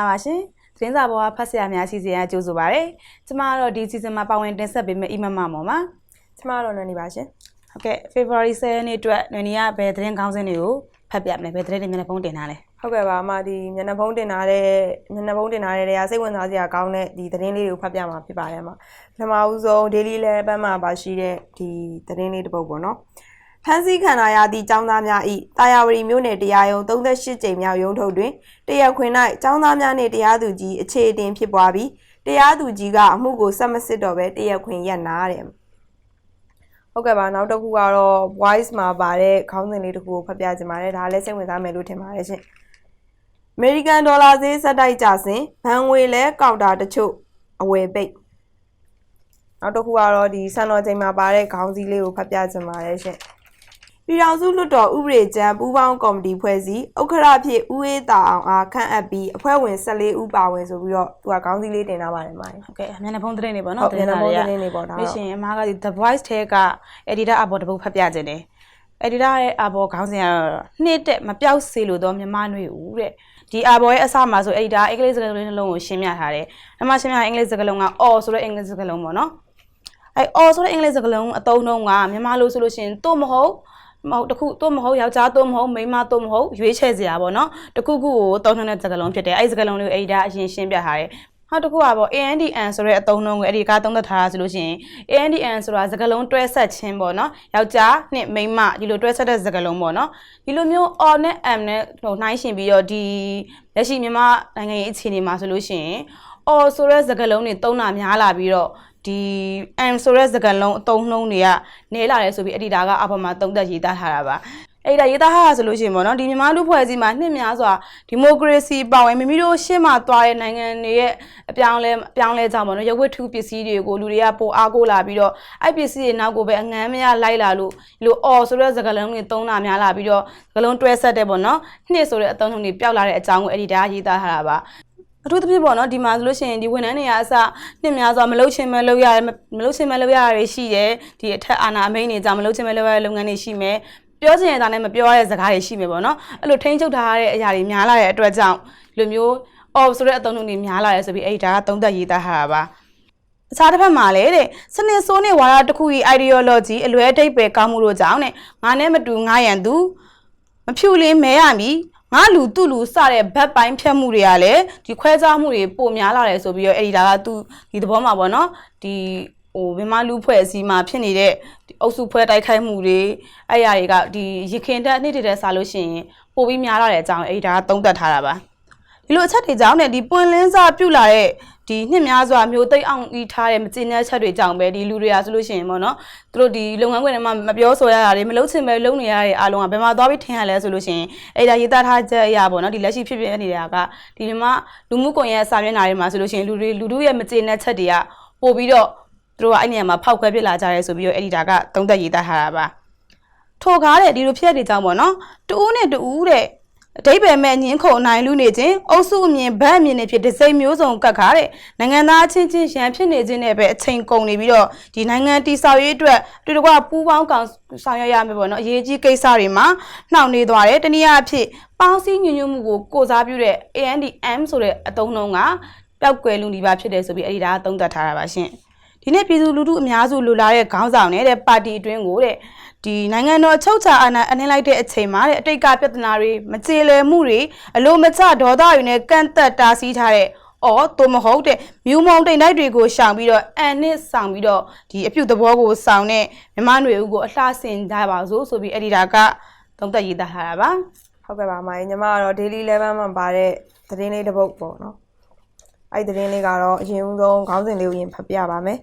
မင်္ဂလာပါရှင်သတင်းစာပေါ်ကဖတ်ဆရာများအစီအစဉ်အကျိုးဆိုပါရစေကျမကတော့ဒီစီဇန်မှာပါဝင်တင်ဆက်ပေးမယ့်အီမမမော်ပါကျမတို့နွယ်နေပါရှင်ဟုတ်ကဲ့ February 7ရက်နေ့အတွက်နွေနီကဘယ်သတင်းကောင်းစင်းတွေကိုဖတ်ပြမလဲဘယ်သတင်းတွေမျက်နှာဖုံးတင်ထားလဲဟုတ်ကဲ့ပါအမဒီမျက်နှာဖုံးတင်ထားတဲ့မျက်နှာဖုံးတင်ထားတဲ့နေရာစိတ်ဝင်စားစရာကောင်းတဲ့ဒီသတင်းလေးတွေကိုဖတ်ပြမှာဖြစ်ပါတယ်အမပထမဦးဆုံး daily level မှာပါရှိတဲ့ဒီသတင်းလေးတစ်ပုဒ်ပေါ့နော် ဖန်စီခံရသည့်ចောင်းသားများဤတာယာဝတီမြို့နယ်တရားရုံး38ကြိမ်မြောက်ရုံးထုတ်တွင်တရားခွင်၌ចောင်းသားများနှင့်တရားသူကြီးအခြေအတင်ဖြစ်ပွားပြီးတရားသူကြီးကအမှုကိုဆက်မစစ်တော့ဘဲတရားခွင်ရပ်နာတဲ့ဟုတ်ကဲ့ပါနောက်တစ်ခုကတော့ voice မှာပါတဲ့ခေါင်းစဉ်လေးတစ်ခုကိုဖတ်ပြချင်ပါတယ်ဒါလည်းစိတ်ဝင်စားမယ်လို့ထင်ပါတယ်ရှင် American Dollar ဈေးစက်တိုက်ကြစဉ်ဘဏ်ငွေလဲကောက်တာတချို့အဝယ်ပိတ်နောက်တစ်ခုကတော့ဒီစံတော်ချိန်မှာပါတဲ့ခေါင်းစည်းလေးကိုဖတ်ပြချင်ပါတယ်ရှင် ပြည်ထောင်စုလွှတ်တော်ဥပဒေကျမ်းပူးပေါင်းကော်မတီဖွဲ့စည်းဥက္ခရာဖြစ်ဦးအေးတာအောင်အားခန့်အပ်ပြီးအဖွဲ့ဝင်14ဦးပါဝင်ဆိုပြီးတော့သူကခေါင်းစည်းလေးတင်ထားပါတယ်မိုင်းဟုတ်ကဲ့မျက်နှာဖုံးသတင်းတွေပေါ့ဟုနော်တ်မျက်နှာဖုံးသတင်းတွေပေါ့ဒါမြတော့ရှင်အမားကဒီ The Voice ထဲက editor အဘောတပုတ်ဖတ်ပြခြင်းတယ် editor ရဲ့အဘောခေါင်းစဉ်ကတော့နှစ်တက်မပြောက်စေလို့တော့မြမနွေဦးတဲ့ဒီအဘောရဲ့အစမှာဆို editor အင်္ဂလိပ်စကားလုံးနှလုံးကိုရှင်းပြထားတယ်။အမှရှင်းပြအင်္ဂလိပ်စကားလုံးက or ဆိုတဲ့အင်္ဂလိပ်စကားလုံးပေါ့နော်။အဲ or ဆိုတဲ့အင်္ဂလိပ်စကားလုံးအသုံးနှုန်းကမြန်မာလိုဆိုလို့ရှိရင်တို့မဟုတ် မဟုတ်တခုတို့မဟုတ်ယောက်ျားတို့မဟုတ်မိန်းမတို့မဟုတ်ရွေးချယ်စရာပေါ့နော်တခုခုကိုသုံးနှုန်းတဲ့စကားလုံးဖြစ်တယ်အဲဒီစကားလုံးလေးကို editor အရင်ရှင်းပြထားတယ်နောက်တစ်ခုကပေါ့ ANDN ဆိုတဲ့အသုံးအနှုန်းကိုအဲ့ဒီကားသုံးသက်ထားတာဆိုလို့ရှိရင် ANDN ဆိုတာစကားလုံးတွဲဆက်ခြင်းပေါ့နော်ယောက်ျားနဲ့မိန်းမဒီလိုတွဲဆက်တဲ့စကားလုံးပေါ့နော်ဒီလိုမျိုး or နဲ့ m နဲ့ဟိုနှိုင်းရှင်ပြီးတော့ဒီလက်ရှိမြန်မာနိုင်ငံရေးအခြေအနေမှာဆိုလို့ရှိရင် or ဆိုတဲ့စကားလုံးတွေသုံးတာများလာပြီးတော့ ဒီ m ဆိုတဲ့စကားလုံးအသုံးနှုန်းတွေကနဲလာတယ်ဆိုပြီးအဲ့ဒီဒါကအပေါ်မှာသုံးသက်ရေးသားထားတာပါအဲ့ဒါရေးသားထားတာဆိုလို့ရှိရင်ပေါ့နော်ဒီမြန်မာလူဖွဲ့စည်းမှာနှစ်များစွာဒီမိုကရေစီပါဝင်မိမိတို့ရှေ့မှာသွားတဲ့နိုင်ငံတွေရဲ့အပြောင်းလဲအပြောင်းလဲကြောင့်ပေါ့နော်ရုပ်ဝတ္ထုပစ္စည်းတွေကိုလူတွေကပိုအားကိုးလာပြီးတော့အဲ့ပစ္စည်းတွေနောက်ကိုပဲအငမ်းမရလိုက်လာလို့ဒီလိုအော်ဆိုတဲ့စကားလုံးတွေသုံးတာများလာပြီးတော့စကားလုံးတွဲဆက်တဲ့ပေါ့နော်နှစ်ဆိုတဲ့အသုံးနှုန်းတွေပျောက်လာတဲ့အကြောင်းကိုအဲ့ဒီဒါရေးသားထားတာပါ အထူးသဖြင့်ပေါ့နော်ဒီမှာဆိုလို့ရှိရင်ဒီဝန်ထမ်းတွေကအစနှစ်များစွာမလုပ်ချင်မဲ့လုပ်ရတယ်မလုပ်ချင်မဲ့လုပ်ရတာတွေရှိတယ်ဒီအထက်အာဏာအမိန့်တွေကြောင့်မလုပ်ချင်မဲ့လုပ်ရတဲ့လုပ်ငန်းတွေရှိမယ်ပြောချင်တဲ့နဲ့မပြောရတဲ့စကားတွေရှိမယ်ပေါ့နော်အဲ့လိုထိန်းချုပ်ထားတဲ့အရာတွေများလာတဲ့အတွက်ကြောင့်ဒီလိုမျိုး off ဆိုတဲ့အသုံးအနှုန်းတွေများလာတယ်ဆိုပြီးအဲ့ဒါကသုံးသက်ရေးသားထားတာပါအခြားတစ်ဖက်မှာလေတဲ့စနစ်ဆိုးနဲ့ဝါဒတစ်ခု၏ ideology အလွဲအတိတ်ပဲကောင်းမှုတို့ကြောင့်တဲ့ငါနဲ့မတူငါရန်သူမဖြူလင်းမဲရမည် ငါလူသူ့လူစတဲ့ဘက်ပိုင်းဖြတ်မှုတွေကလည်းဒီခွဲခြားမှုတွေပိုများလာတယ်ဆိုပြီးတော့အဲ့ဒီဒါကသူဒီသဘောမှာပေါ့နော်ဒီဟိုမြန်မာလူဖွဲ့အစည်းမှာဖြစ်နေတဲ့ဒီအုပ်စုဖွဲ့တိုက်ခိုက်မှုတွေအဲ့အရာတွေကဒီရခင်တက်နေ့တည်းတည်းစားလို့ရှိရင်ပိုပြီးများလာတဲ့အကြောင်းအဲ့ဒီဒါကသုံးသပ်ထားတာပါဒီလိုအချက်တွေကြောင့်ねဒီပွင့်လင်းစာပြုတ်လာတဲ့ ဒီနှစ်များစွာမျိုးသိမ့်အောင်ဤထားတဲ့မကျင်းတဲ့ချက်တွေကြောင့်ပဲဒီလူတွေကဆိုလို့ရှိရင်ပေါ့နော်သူတို့ဒီလုပ်ငန်းခွင်တွေမှာမပြောဆိုရတာတွေမလုပ်ချင်ပဲလုပ်နေရတဲ့အားလုံးကဘယ်မှာသွားပြီးထင်ရလဲဆိုလို့ရှိရင်အဲ့ဒါရေးသားထားချက်အရာပေါ့နော်ဒီလက်ရှိဖြစ်ဖြစ်နေတာကဒီမှာလူမှုကွန်ရက်စာမျက်နှာတွေမှာဆိုလို့ရှိရင်လူတွေလူတို့ရဲ့မကျင်းတဲ့ချက်တွေကပို့ပြီးတော့သူတို့ကအဲ့နေရာမှာဖောက်ခွဲဖြစ်လာကြရဲဆိုပြီးတော့အဲ့ဒီဒါကသုံးသက်ရေးသားထားတာပါထိုကားတဲ့ဒီလိုဖြစ်တဲ့ကြောင့်ပေါ့နော်တူးနဲ့တူးတဲ့ အတိတ်ပဲမဲ့ညင်းခုံနိုင်လူနေခြင်းအုပ်စုအမြင်ဗတ်အမြင်တွေဖြစ်ဒစိမ့်မျိုးစုံကတ်ခါတဲ့နိုင်ငံသားချင်းချင်းရန်ဖြစ်နေခြင်းနဲ့ပဲအချိန်ကုန်နေပြီးတော့ဒီနိုင်ငံတိဆောက်ရေးအတွက်အတူတကွပူးပေါင်းကောင်ဆောင်ရွက်ရမယ်ပေါ့နော်အရေးကြီးကိစ္စတွေမှာနှောင့်နှေးသွားတယ်တနည်းအားဖြင့်ပေါင်းစည်းညီညွတ်မှုကိုကိုစားပြုတဲ့ ANDM ဆိုတဲ့အသုံးနှုန်းကပျောက်ကွယ်လူနေပါဖြစ်တယ်ဆိုပြီးအဲ့ဒီဒါကသုံးသပ်ထားတာပါရှင် ဒီနေ့ပြည်သူလူထုအများစုလိုလားတဲ့ခေါင်းဆောင်နဲ့တဲ့ပါတီအတွင်းကိုတဲ့ဒီနိုင်ငံတော်အချုပ်ချာအာဏာအနှင်းလိုက်တဲ့အချိန်မှာတဲ့အတိတ်ကပြဿနာတွေမကြေလည်မှုတွေအလိုမကျဒေါသတွေနဲ့ကန့်သက်တားဆီးထားတဲ့အော်သူမဟုတ်တဲ့မြူမုံတိမ်တိုက်တွေကိုရှောင်ပြီးတော့အန်နစ်ဆောင်ပြီးတော့ဒီအပြုတ်သဘောကိုဆောင်တဲ့မြမနွေဦးကိုအလှဆင်ကြပါစို့ဆိုပြီးအဲ့ဒီဒါကသုံးသက်ရေးသားထားတာပါဟုတ်ကဲ့ပါမိုင်းညီမကတော့ daily level မှာပါတဲ့သတင်းလေးတစ်ပုဒ်ပေါ့နော်အဲ့ဒီသတင်းလေးကတော့အရင်ဦးဆုံးခေါင်းစဉ်လေးကိုရင်ဖတ်ပြပါမယ်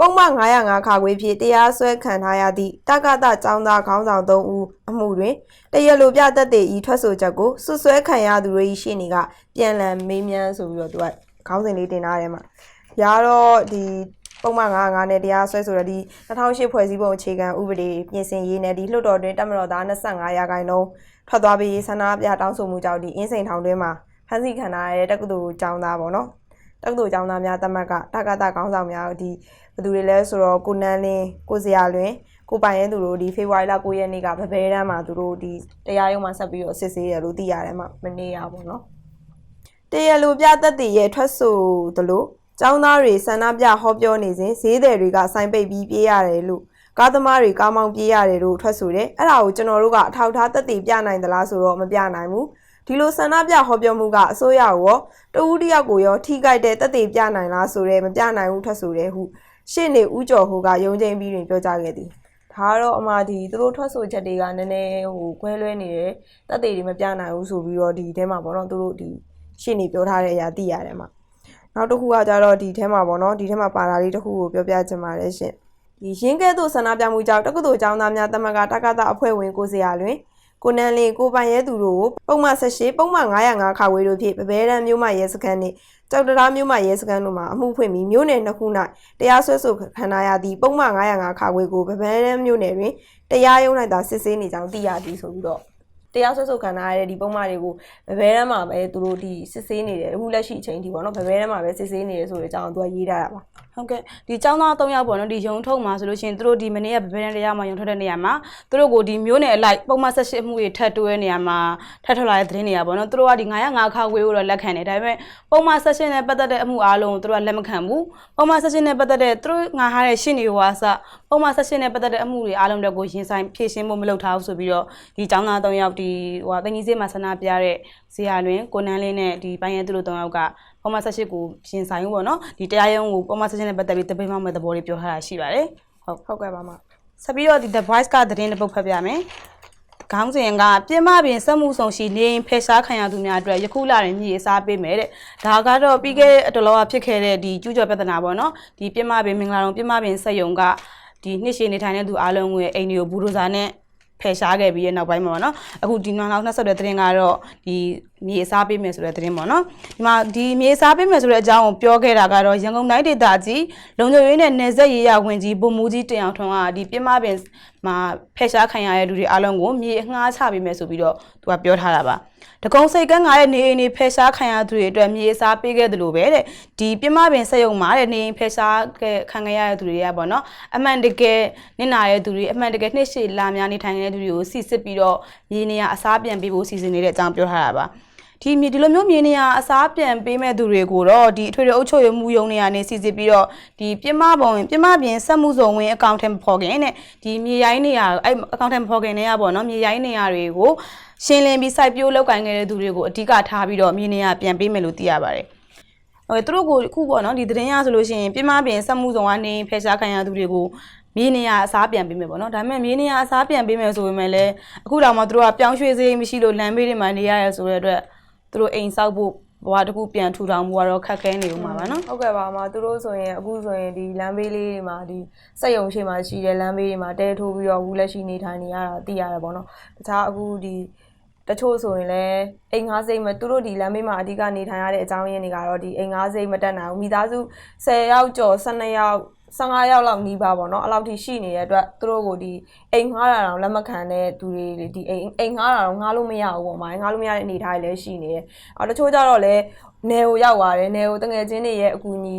ပုံမှန်905ခါခွေဖြင့်တရားစွဲခံထားရသည့်တက္ကသចောင်းသားခေါင်းဆောင်3ဦးအမှုတွင်တရားလိုပြသက်သေဤထွက်ဆိုချက်ကိုဆွဆွဲခံရသူတို့၏ရှေ့နေကပြန်လည်မေးမြန်းဆိုပြီးတော့သူကခေါင်းစဉ်လေးတင်ထားတယ်မှာရာတော့ဒီပုံမှန်905နဲ့တရားစွဲဆိုတော့ဒီ2008ဖွဲ့စည်းပုံအခြေခံဥပဒေပြင်ဆင်ရေးနဲ့ဒီလွှတ်တော်တွင်တက်မတော်သား25ရာခိုင်နှုန်းထွက်သွားပြီးဆန္ဒပြတောင်းဆိုမှုကြောင့်ဒီအင်းစိန်ထောင်တွင်းမှာဖမ်းဆီးခံထားရတဲ့တက္ကသိုလ်ကျောင်းသားပေါ့နော် တက္ကသိုလ်ကျောင်းသားများတမတ်ကတက္ကသခေါင်းဆောင်များဒီဘယ်သူတွေလဲဆိုတော့ကိုနန်းလင်းကိုစရာလွင်ကိုပိုင်ရဲသူတို့ဒီဖေဖော်ဝါရီလ9ရက်နေ့ကဗဘဲတန်းမှာသူတို့ဒီတရားရုံးမှာဆက်ပြီးတော့စစ်ဆေးရလို့သိရတယ်မှာမနေ့ရပါဘောနော်တရလိုပြသက်တည်ရဲ့ထွက်ဆိုသလိုចောင်းသားတွေဆန္ဒပြဟောပြောနေစဉ်ဈေးသည်တွေကစိုင်းပိတ်ပြီးပြေးရတယ်လို့ကားသမားတွေကားမောင်းပြေးရတယ်လို့ထွက်ဆိုတယ်အဲ့ဒါကိုကျွန်တော်တို့ကအထောက်ထားသက်တည်ပြနိုင်သလားဆိုတော့မပြနိုင်ဘူး ဒီလိုဆန္ဒပြဟောပြောမှုကအစိုးရကိုရောတဦးတစ်ယောက်ကိုရောထိကြိုက်တဲ့သက်တည်ပြနိုင်လားဆိုတော့မပြနိုင်ဘူးထွက်ဆိုတယ်ဟုရှင့်နေဦးကျော်ဟိုကယုံချင်းပြီးတွင်ပြောကြားခဲ့သည်ဒါကတော့အမဒီသူတို့ထွက်ဆိုချက်တွေကနည်းနည်းဟိုခွဲလွဲနေတယ်သက်တည်တွေမပြနိုင်ဘူးဆိုပြီးတော့ဒီထဲမှာပေါ့နော်သူတို့ဒီရှင့်နေပြောထားတဲ့အရာသိရတယ်မှာနောက်တစ်ခုကကြတော့ဒီထဲမှာပေါ့နော်ဒီထဲမှာပါတာလေးတစ်ခုကိုပြောပြချင်ပါတယ်ရှင်ဒီရင်းကဲသို့ဆန္ဒပြမှုကြောင့်တက္ကသိုလ်ကျောင်းသားများတမကတက္ကသအဖွဲ့ဝင်ကိုစရာလွင် ကိုနန်းလင်းကိုပိုင်ရဲသူတို့ကိုပုံမှန်ဆက်ရှိပုံမှန်905ခါဝေးတို့ဖြင့်ပပဲတန်းမြို့မှရဲစခန်းနှင့်ကြောက်တရားမြို့မှရဲစခန်းတို့မှာအမှုဖွင့်ပြီးမြို့နယ်နှစ်ခု၌တရားစွဲဆိုခံရရသည့်ပုံမှန်905ခါဝေးကိုပပဲတန်းမြို့နယ်တွင်တရားရုံး၌သာစစ်ဆေးနေကြောင်းသိရသည်ဆိုပြီးတော့ တရားစွဲဆိုခံရတဲ့ဒီပုံမှန်တွေကိုဗဘဲတန်းမှာပဲသူတို့ဒီစစ်ဆေးနေတယ်အခုလက်ရှိအချိန်ဒီပေါ့နော်ဗဘဲတန်းမှာပဲစစ်ဆေးနေတယ်ဆိုတဲ့အကြောင်းသူကရေးထားတာပါ ဟုတ်ကဲ့ဒီចောင်းသား၃ယောက်ပေါ့နော်ဒီရုံထုတ်မှာဆိုလို့ရှိရင်သူတို့ဒီမနေ့ကဗဗဲရန်တရားမှာရုံထုတ်တဲ့နေရာမှာသူတို့ကိုဒီမျိုးနယ်အလိုက်ပုံမှန်ဆက်ရှိမှုတွေထပ်တွဲနေရာမှာထပ်ထွက်လာတဲ့သတင်းတွေอ่ะပေါ့နော်သူတို့ကဒီ905ခါဝေးကိုတော့လက်ခံတယ်ဒါပေမဲ့ပုံမှန်ဆက်ရှိနဲ့ပတ်သက်တဲ့အမှုအားလုံးကိုသူတို့ကလက်မခံဘူးပုံမှန်ဆက်ရှိနဲ့ပတ်သက်တဲ့သူတို့ငါဟာတဲ့ရှင်းနေဟိုအစ ပုံမှန်ဆက်ရှိနဲ့ပတ်သက်တဲ့အမှုတွေအားလုံးတွေကိုရင်ဆိုင်ဖြည့်ရှင်းဖို့မလုပ်ထားဘူးဆိုပြီးတော့ဒီចောင်းသား၃ယောက်ဒီဟိုဟာတင်ကြီးစေးမှာဆန္ဒပြတဲ့ဇေယျလွင်ကိုနန်းလင်းနဲ့ဒီပိုင်းရဲသူတို့၃ယောက်ကပုံမှန်ဆက်ရှိကိုရှင်ဆိုင်ဘူးပေါ့နော်ဒီတရားရုံးကိုပုံမှန်ဆက်ရှိနဲ့ပတ်သက်ပြီးတပိတ်မောက်မဲ့သဘောတွေပြောထားတာရှိပါတယ်ဟုတ်ဟုတ်ကဲ့ပါမဆက်ပြီးတော့ဒီ The Voice ကသတင်းတစ်ပုဒ်ဖတ်ပြမယ်။ခေါင်းစဉ်ကပြင်းမပင်စက်မှုဆောင်ရှိနေရင်ဖယ်ရှားခံရသူများအတွက်ယခုလတွင်မြေအစားပေးမယ်တဲ့။ဒါကတော့ပြီးခဲ့တဲ့အတော်လောကဖြစ်ခဲ့တဲ့ဒီကျူးကျော်ပြဿနာပေါ့နော်။ဒီပြင်းမပင်မင်္ဂလာတော်ပြင်းမပင်စက်ယုံက ဒီနှစ်ရှည်နေထိုင်တဲ့သူအားလုံးကိုအိမ်တွေကိုဘူဒိုဇာနဲ့ဖယ်ရှားခဲ့ပြီးရဲ့နောက်ပိုင်းမှာပေါ့နော်အခုဒီနောက်နောက်ဆက်တဲ့သတင်းကတော့ဒီမြေအစားပေးမယ်ဆိုတဲ့သတင်းပေါ့နော်ဒီမှာဒီမြေအစားပေးမယ်ဆိုတဲ့အကြောင်းကိုပြောခဲ့တာကတော့ရန်ကုန်တိုင်းဒေသကြီးလုံခြုံရေးနဲ့နယ်စပ်ရေးရဝင်ကြီးဗိုလ်မှူးကြီးတင်အောင်ထွန်းကဒီပြင်းမပင်မှာဖယ်ရှားခံရတဲ့လူတွေအားလုံးကိုမြေအငှားချပေးမယ်ဆိုပြီးတော့သူကပြောထားတာပါ တကုံစိတ်ကန်းငါရဲ့နေအိမ်တွေဖယ်ရှားခံရသူတွေအတွက်မြေအစားပေးခဲ့တယ်လို့ပဲတဲ့ဒီပြင်းမပင်စက်ရုံမှာတဲ့နေအိမ်ဖယ်ရှားခဲ့ခံခဲ့ရတဲ့သူတွေကပေါ့နော်အမှန်တကယ်နစ်နာရဲ့သူတွေအမှန်တကယ်နှိမ့်ရှည်လာများနေထိုင်နေတဲ့သူတွေကိုစီစစ်ပြီးတော့မြေနေရအစားပြန်ပေးဖို့စီစဉ်နေတဲ့အကြောင်းပြောထားတာပါ ဒီမြေဒီလိုမျိုးမြေနေရအစားပြန်ပေးမဲ့သူတွေကိုတော့ဒီအထွေထွေအုပ်ချုပ်ရေးမှုယုံနေရနေစီစစ်ပြီးတော့ဒီပြမပုံပြမပြင်စက်မှုစုံဝင်အကောင့်ထဲမဖော်ခင်တဲ့ဒီမြေရိုင်းနေရအဲ့အကောင့်ထဲမဖော်ခင်နေရပေါ့နော်မြေရိုင်းနေရတွေကိုရှင်းလင်းပြီးစိုက်ပျိုးလောက်ကင်ခဲ့တဲ့သူတွေကိုအဓိကထားပြီးတော့မြေနေရပြန်ပေးမယ်လို့သိရပါတယ်ဟိုသူတို့ကိုအခုပေါ့နော်ဒီသတင်းရဆိုလို့ရှိရင်ပြမပြင်စက်မှုစုံကနေဖယ်ရှားခံရသူတွေကိုမြေနေရအစားပြန်ပေးမယ်ပေါ့နော်ဒါပေမဲ့မြေနေရအစားပြန်ပေးမယ်ဆိုပေမဲ့လည်းအခုတောင်မှသူတို့ကပြောင်းရွှေ့စေးမရှိလို့လမ်းဘေးတွေမှာနေရရဆိုတဲ့အတွက် သူတို့အိမ်ဆောက်ဖို့ဘဝတစ်ခုပြန်ထူထောင်ဖို့ကတော့ခက်ခဲနေဦးမှာပါနော်ဟုတ်ကဲ့ပါမသူတို့ဆိုရင်အခုဆိုရင်ဒီလမ်းဘေးလေးတွေမှာဒီစက်ရုံရှိမှရှိတဲ့လမ်းဘေးတွေမှာတဲထိုးပြီးတော့ဘူးလက်ရှိနေထိုင်နေရတာသိရတယ်ပေါ့နော်တခြားအခုဒီတချို့ဆိုရင်လည်းအိမ်ငါးစိတ်မသူတို့ဒီလမ်းဘေးမှာအဓိကနေထိုင်ရတဲ့အကြောင်းရင်းတွေကတော့ဒီအိမ်ငါးစိတ်မတက်နိုင်ဘူးမိသားစု10ယောက်ကျော်12ယောက် 15ယောက်လောက်နီးပါပေါ့နော်အဲ့လောက်ထိရှိနေတဲ့အတွက်သူတို့ကိုဒီအိမ်ငှားတာတော့လက်မခံတဲ့သူတွေဒီအိမ်အိမ်ငှားတာတော့ငှားလို့မရဘူးပေါ့မိုင်းငှားလို့မရတဲ့အနေအထားတွေလည်းရှိနေတယ်အော်တချို့ကြတော့လည်း နယ်ကိုရောက်သွားတယ်နယ်ကိုတငယ်ချင်းတွေရဲ့အကူအညီ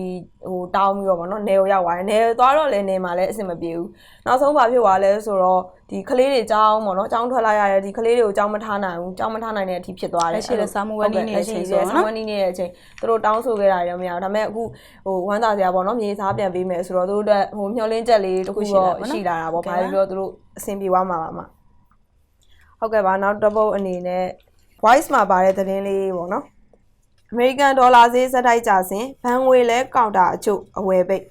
ဟိုတောင်းပြီးတော့ဗောနော်နယ်ကိုရောက်သွားတယ်နယ်သွားတော့လည်းနယ်မှာလည်းအဆင်မပြေဘူးနောက်ဆုံးဘာဖြစ်သွားလဲဆိုတော့ဒီကလေးတွေကြောင်းဗောနော်ကြောင်းထွက်လာရတဲ့ဒီကလေးတွေကိုကြောင်းမထားနိုင်ဘူးကြောင်းမထားနိုင်တဲ့အထိဖြစ်သွားတယ်လက်ရှိလည်းစာမူဝက်နီးနေတဲ့အချိန်ဆိုဆိုတော့တော့နော်စာမွေးနီးနေတဲ့အချိန်သူတို့တောင်းဆိုခဲ့တာတွေတော့မရဘူးဒါပေမဲ့အခုဟိုဝမ်းသာစရာဗောနော်မြေစားပြန်ပေးမယ်ဆိုတော့သူတို့အတွက်ဟိုမျှော်လင့်ချက်လေးတစ်ခုတော့ရှိလာတာဗောဘာလို့လဲသူတို့အဆင်ပြေသွားမှာပါမှာဟုတ်ကဲ့ပါနောက်တစ်ပုတ်အနေနဲ့ voice မှာပါတဲ့သတင်းလေးဗောနော် အမေရိကန်ဒေါ်လာဈေးစက်တိုက်ကြစဉ်ဘဏ်ငွေလဲကောင်တာအချို့အဝယ်ပိတ်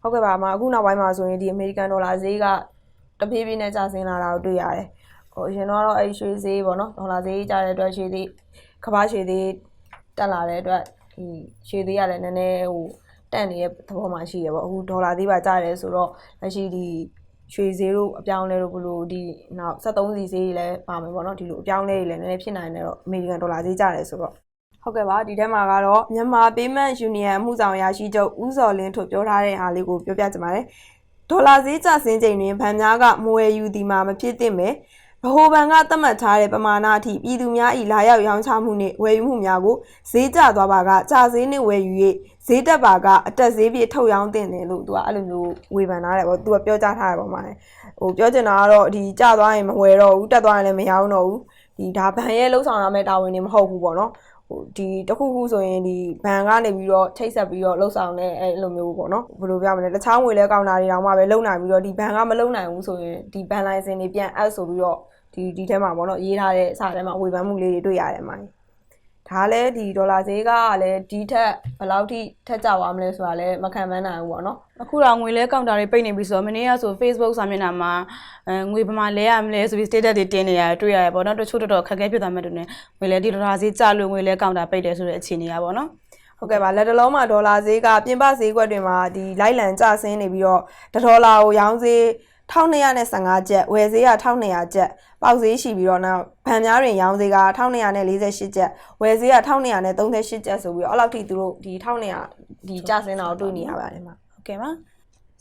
ဟုတ်ကဲ့ပါအမအခုနောက်ပိုင်းမှာဆိုရင်ဒီအမေရိကန်ဒေါ်လာဈေးကတပြေးပြေးနဲ့ကျဆင်းလာတာကိုတွေ့ရတယ်ဟိုအရင်တော့အဲ့ရွှေဈေးပေါ့နော်ဒေါ်လာဈေးကျတဲ့အတွက်ရွှေဈေးကမ္ဘာရွှေဈေးတက်လာတဲ့အတွက်ဒီရွှေဈေးကလည်းနည်းနည်းဟိုတက်နေတဲ့သဘောမှရှိရပေါ့အခုဒေါ်လာဈေးပါကျတယ်ဆိုတော့လက်ရှိဒီရွှေဈေးတို့အပြောင်းလဲတို့ဘလို့ဒီနောက်73စီဈေးတွေလည်းပါမယ်ပေါ့နော်ဒီလိုအပြောင်းလဲတွေလည်းနည်းနည်းဖြစ်နိုင်တယ်တော့အမေရိကန်ဒေါ်လာဈေးကျတယ်ဆိုတော့ ဟုတ်ကဲ့ပါဒီထဲမှာကတော့မြန်မာ Payment Union အမှုဆောင်ရာရှိချုပ်ဦးစော်လင်းထုတ်ပြောထားတဲ့အားလေးကိုပြောပြချင်ပါတယ်ဒေါ်လာဈေးကျဆင်းချိန်တွင်ဗန်များကမဝယ်ယူသည်မှာမဖြစ်သင့်ပဲဗဟိုဘဏ်ကသတ်မှတ်ထားတဲ့ပမာဏအထိပြည်သူများ၏လာရောက်ရောင်းချမှုနှင့်ဝယ်ယူမှုများကိုဈေးကျသွားပါကကျဈေးနှင့်ဝယ်ယူ၍ဈေးတက်ပါကအတက်ဈေးပြထုတ်ရောင်းတင်တယ်လို့သူကအဲ့လိုမျိုးဝေဖန်ထားတယ်ပေါ့သူကပြောကြားထားတယ်ပေါ့မှာဟိုပြောချင်တာကတော့ဒီကျသွားရင်မဝယ်တော့ဘူးတက်သွားရင်လည်းမရောင်းတော့ဘူးဒီဒါဘဏ်ရဲ့လှုပ်ဆောင်ရမယ့်တာဝန်တွေမဟုတ်ဘူးပေါ့နော် ဟိုဒီတစ်ခုခုဆိုရင်ဒီဘဏ်ကနေပြီးတော့ချိတ်ဆက်ပြီးတော့လှုပ်ဆောင်တဲ့အဲလိုမျိုးပေါ့နော်ဘယ်လိုပြောမလဲတခြားငွေလဲကောင်တာတွေတောင်မှပဲလုံနိုင်ပြီးတော့ဒီဘဏ်ကမလုံနိုင်ဘူးဆိုရင်ဒီဘဏ်လိုင်စင်တွေပြန်အပ်ဆိုပြီးတော့ဒီဒီထဲမှာပေါ့နော်ရေးထားတဲ့စာထဲမှာဝေဖန်မှုလေးတွေတွေ့ရတယ်မှာ ဒါလည်းဒီဒေါ်လာဈေးကလည်းဒီထက်ဘယ်လောက်ထိထက်ကြသွားမလဲဆိုတာလည်းမခံမနိုင်ဘူးပေါ့နော်အခုတော့ငွေလဲကောင်တာတွေပိတ်နေပြီဆိုတော့မနေ့ကဆို Facebook စာမျက်နှာမှာအဲငွေပမာလဲရမလဲဆိုပြီး status တွေတင်နေရတယ်တွေ့ရတယ်ပေါ့နော်တချို့တော်တော်ခက်ခဲဖြစ်သွားမှတူနေငွေလဲဒီဒေါ်လာဈေးကျလို့ငွေလဲကောင်တာပိတ်တယ်ဆိုတဲ့အခြေအနေရပါတော့ဟုတ်ကဲ့ပါလက်တလုံးမှာဒေါ်လာဈေးကပြင်ပဈေးကွက်တွေမှာဒီလိုက်လံကျဆင်းနေပြီးတော့တစ်ဒေါ်လာကိုရောင်းဈေး 1215ကျပ်ဝယ်ဈေးက1200ကျပ်ပေါက်ဈေးရှိပြီးတော့နောက်ဗန်များတွင်ရောင်းဈေးက1248ကျပ်ဝယ်ဈေးက1238ကျပ်ဆိုပြီးတော့အဲ့လောက်ထိသူတို့ဒီ1200ဒီကျဆင်းတာကိုတွေ့နေရပါတယ်မှာဟုတ်ကဲ့ပါ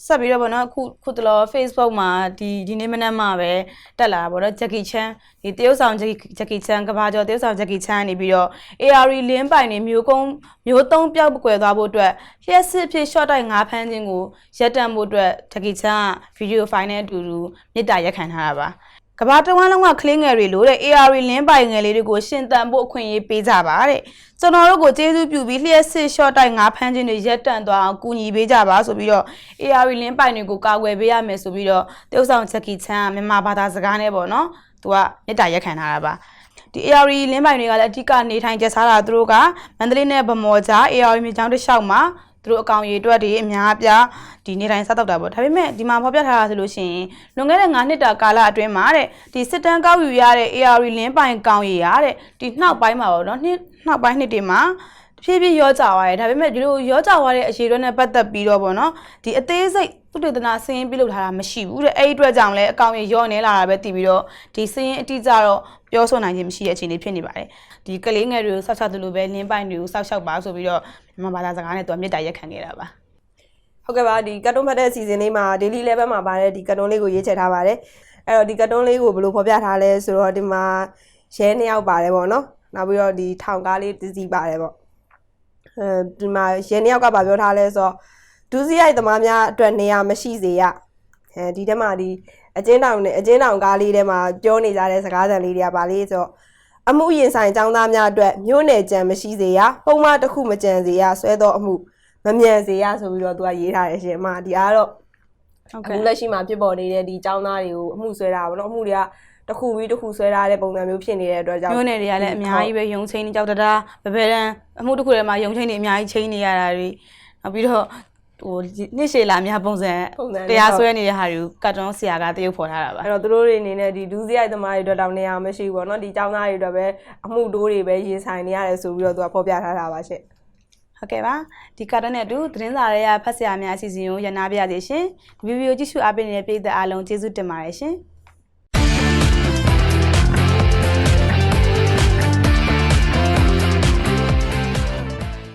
ဆက်ပြီးတော့ဗောနော်အခုခုတလော Facebook မှာဒီဒီနေ့မနက်မှပဲတက်လာတာဗောနော် Jackie Chan ဒီတရုတ်ဆောင် Jackie Jackie Chan ကဘာကျော်တရုတ်ဆောင် Jackie Chan နေပြီးတော့ AR လင်းပိုင်နေမျိုးကုန်းမျိုးသုံးပြောက်ကွယ်သွားဖို့အတွက်လျှက်စစ်ဖြစ် short တိုက်ငါးဖမ်းခြင်းကိုရပ်တန့်ဖို့အတွက် Jackie Chan ကဗီဒီယိုဖိုင်နဲ့အတူတူမြစ်တာရက်ခံထားတာပါ ကဘာတဝမ်းလုံးကကလင်းငယ်တွေလို့တဲ့ AR လင်းပိုင်ငယ်လေးတွေကိုရှင်တန်ဖို့အခွင့်အရေးပေးကြပါတဲ့ကျွန်တော်တို့ကိုကျေးဇူးပြုပြီးလျှက်စစ် short တိုက်ငါးဖမ်းခြင်းတွေရပ်တန့်သွားအောင်ကူညီပေးကြပါဆိုပြီးတော့ AR လင်းပိုင်တွေကိုကာကွယ်ပေးရမယ်ဆိုပြီးတော့တရုတ်ဆောင်ချက်ကီချန်ကမြန်မာဘာသာစကားနဲ့ပေါ့နော်သူကမြစ်တာရက်ခံထားတာပါဒီ AR လင်းပိုင်တွေကလည်းအဓိကနေထိုင်ကျစားတာသူတို့ကမန္တလေးနဲ့ဗမော်ကြား AR မြေချောင်းတစ်လျှောက်မှာ သူတို့အကောင်ရေအတွက်တွေအများအပြားဒီနေတိုင်းစားတော့တာပေါ့ဒါပေမဲ့ဒီမှာဖော်ပြထားတာဆိုလို့ရှိရင်လွန်ခဲ့တဲ့9နှစ်တာကာလအတွင်းမှာတဲ့ဒီစစ်တမ်းကောက်ယူရတဲ့ AR လင်းပိုင်ကောင်ရေရတဲ့ဒီနှောက်ပိုင်းမှာပေါ့နော်နှစ်နှောက်ပိုင်းနှစ်တွေမှာဖြည်းဖြည်းရောကြသွားတယ်ဒါပေမဲ့ဒီလိုရောကြသွားတဲ့အခြေရွက်နဲ့ပတ်သက်ပြီးတော့ဗောနော်ဒီအသေးစိတ်သုတေသနစင်းရင်ပြုလုပ်ထားတာမရှိဘူးတဲ့အဲ့ဒီအတွက်ကြောင့်လည်းအကောင်ကြီးရောနေလာတာပဲတည်ပြီးတော့ဒီစင်းရင်အတိအကျတော့ ပြောဆိုနိုင်ခြင်းမရှိတဲ့အခြေအနေဖြစ်နေပါတယ်ဒီကလေးငယ်တွေကိုစောက်ချသလိုပဲလင်းပိုင်တွေကိုစောက်ရှောက်ပါဆိုပြီးတော့မြန်မာဘာသာစကားနဲ့သူကမြစ်တာရက်ခံခဲ့တာပါဟုတ်ကဲ့ပါဒီကတ်တုံးဖတ်တဲ့အစီအစဉ်လေးမှာ daily level မှာပါတဲ့ဒီကတ်တုံးလေးကိုရေးချယ်ထားပါတယ်အဲ့တော့ဒီကတ်တုံးလေးကိုဘယ်လိုဖော်ပြထားလဲဆိုတော့ဒီမှာရဲနှစ်ယောက်ပါတယ်ပေါ့နော်နောက်ပြီးတော့ဒီထောင်ကားလေးတစ်စီးပါတယ်ပေါ့အဲဒီမှာရဲနှစ်ယောက်ကဗာပြောထားလဲဆိုတော့ဒူးစီရိုက်သမားများအတွက်နေရာမရှိစေရအဲဒီထဲမှာဒီ အကျဉ်းတောင်နဲ့အကျဉ်းတောင်ကားလေးထဲမှာပြောနေကြတဲ့စကားသံလေးတွေကဗာလေးဆိုတော့အမှုရင်ဆိုင်ចောင်းသားများအတွက်မြို့နယ်ကြံမရှိစေရပုံမှန်တစ်ခုမကြံစေရဆွဲသောအမှုမမြန်စေရဆိုပြီးတော့သူကရေးထားတယ်ရှင်အမဒီအားတော့ဟုတ်အခုကဲ့လက်ရှိမှာဖြစ်ပေါ်နေတဲ့ဒီចောင်းသားတွေကိုအမှုဆွဲတာပေါ့နော်အမှုတွေကတစ်ခုပြီးတစ်ခုဆွဲထားတဲ့ပုံစံမျိုးဖြစ်နေတဲ့အတွက်ကြောင့်မျိုးနယ်တွေကလည်းအများကြီးပဲယုံချင်းနေကြောက်တတာဗဗဲတန်းအမှုတစ်ခုထဲမှာယုံချင်းနေအများကြီးချင်းနေရတာတွေနောက်ပြီးတော့ ဟိုနှစ်ရှည်လာများပုံစံပုံစံနဲ့တရားစွဲနေတဲ့ဟာတွေကိုကတ်တွန်းဆရာကတရုပ်ဖော်ထားတာပါအဲ့တော့သူတို့တွေအနေနဲ့ဒီဒူးစရိုက်သမားတွေအတွက်တောင်နေရာမရှိဘူးပေါ့နော်ဒီចောင်းသားတွေအတွက်ပဲအမှုတိုးတွေပဲရင်ဆိုင်နေရတယ်ဆိုပြီးတော့သူကဖော်ပြထားတာပါရှင့်ဟုတ်ကဲ့ပါဒီကာတွန်းနဲ့အတူသတင်းစာတွေကဖတ်ဆရာများအစီအစဉ်ကိုရနာပြရစီရှင်ဒီဗီဒီယိုကြည့်ရှုအားပေးနေတဲ့ပရိသတ်အားလုံးကျေးဇူးတင်ပါတယ်ရှင်